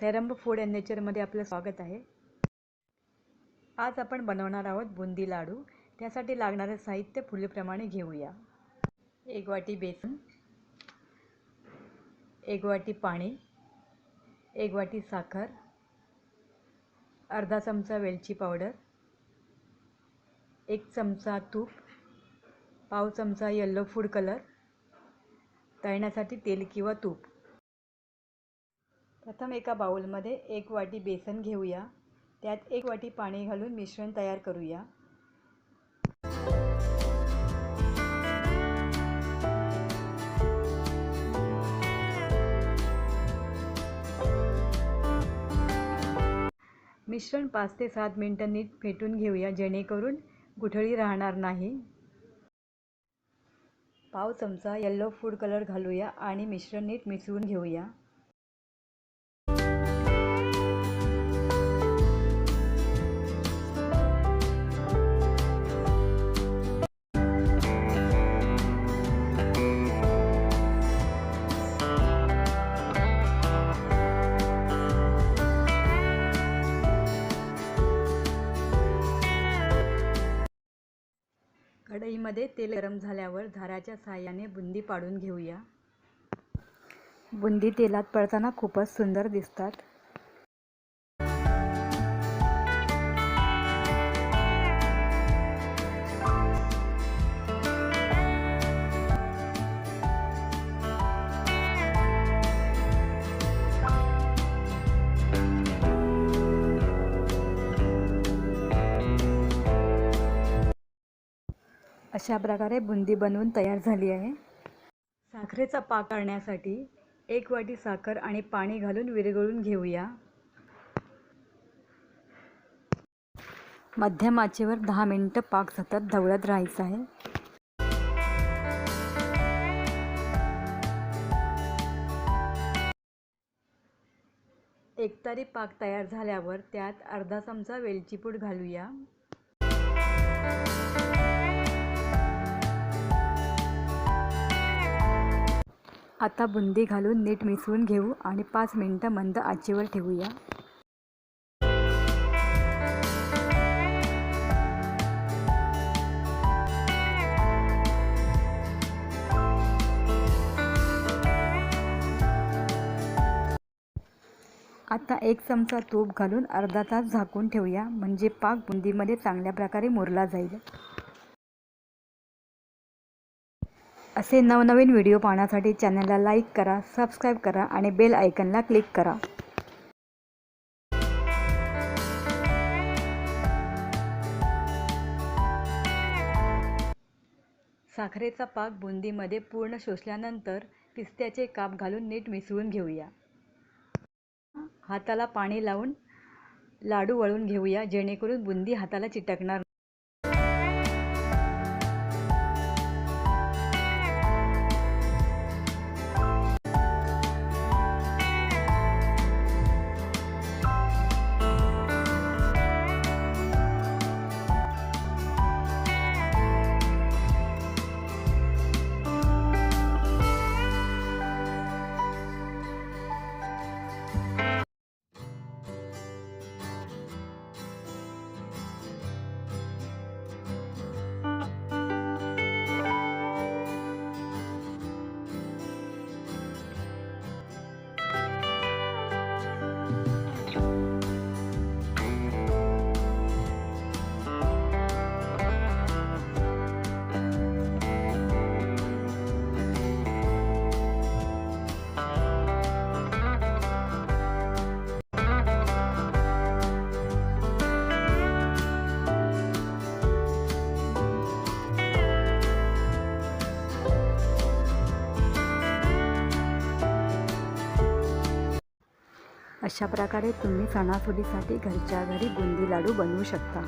सेरंब food and नेचरमध्ये आपलं स्वागत आहे. आज आपण बनवणार आहोत बुंदी लाडू. त्यासाठी लागणारं साहित्य पुढीलप्रमाणे घेऊया. एक वाटी बेसन एक वाटी पाणी एक वाटी साखर अर्धा चमचा वेलची पावडर एक चमचा तूप पाव चमचा यल्लो फूड कलर तळण्यासाठी तेल किंवा तूप. प्रथम एका बाउलमध्ये एक वाटी बेसन घेऊया. त्यात एक वाटी पाणी घालून मिश्रण तयार करूया. मिश्रण पाच ते सात मिनटं नीट फेटून घेऊया जेणेकरून गुठळी राहणार नाही. पाव चमचा येल्लो फूड कलर घालूया आणि मिश्रण नीट मिसळून घेऊया. कढईमध्ये तेल गरम झाल्यावर धाराच्या साहाय्याने बुंदी पाडून घेऊया. बुंदी तेलात पडताना खूपच सुंदर दिसतात. अशा प्रकारे बुंदी बनवून तयार झाली आहे. साखरेचा पाक करण्यासाठी एक वाटी साखर आणि पाणी घालून विरघळून घेऊया. मध्यम आचेवर दहा मिनटं पाक सतत ढवळत राहायचं आहे. एकतारी पाक तयार झाल्यावर त्यात अर्धा चमचा वेलचीपूड घालूया. आता बुंदी घालून नीट मिसळून घेऊ आणि पाच मिनटं मंद आचेवर ठेवूया. आता एक चमचा तूप घालून अर्धा तास झाकून ठेवूया. म्हणजे पाक बुंदीमध्ये चांगल्या प्रकारे मुरला जाईल. असे नवनवीन व्हिडिओ पाहण्यासाठी चॅनलला लाईक करा सबस्क्राईब करा आणि बेल आयकनला क्लिक करा. साखरेचा पाक बुंदीमध्ये पूर्ण शोषल्यानंतर पिस्त्याचे काप घालून नीट मिसळून घेऊया. हाताला पाणी लावून लाडू वळून घेऊया जेणेकरून बुंदी हाताला चिटकणार अशा प्रकारे तुम्ही सणासुदीसाठी घरच्या घरी बुंदी लाडू बनवू शकता.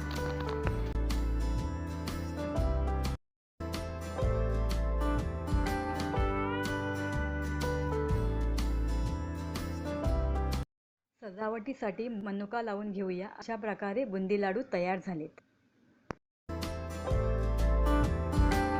सजावटीसाठी मनुका लावून घेऊया. अशा प्रकारे बुंदी लाडू तयार झालेत.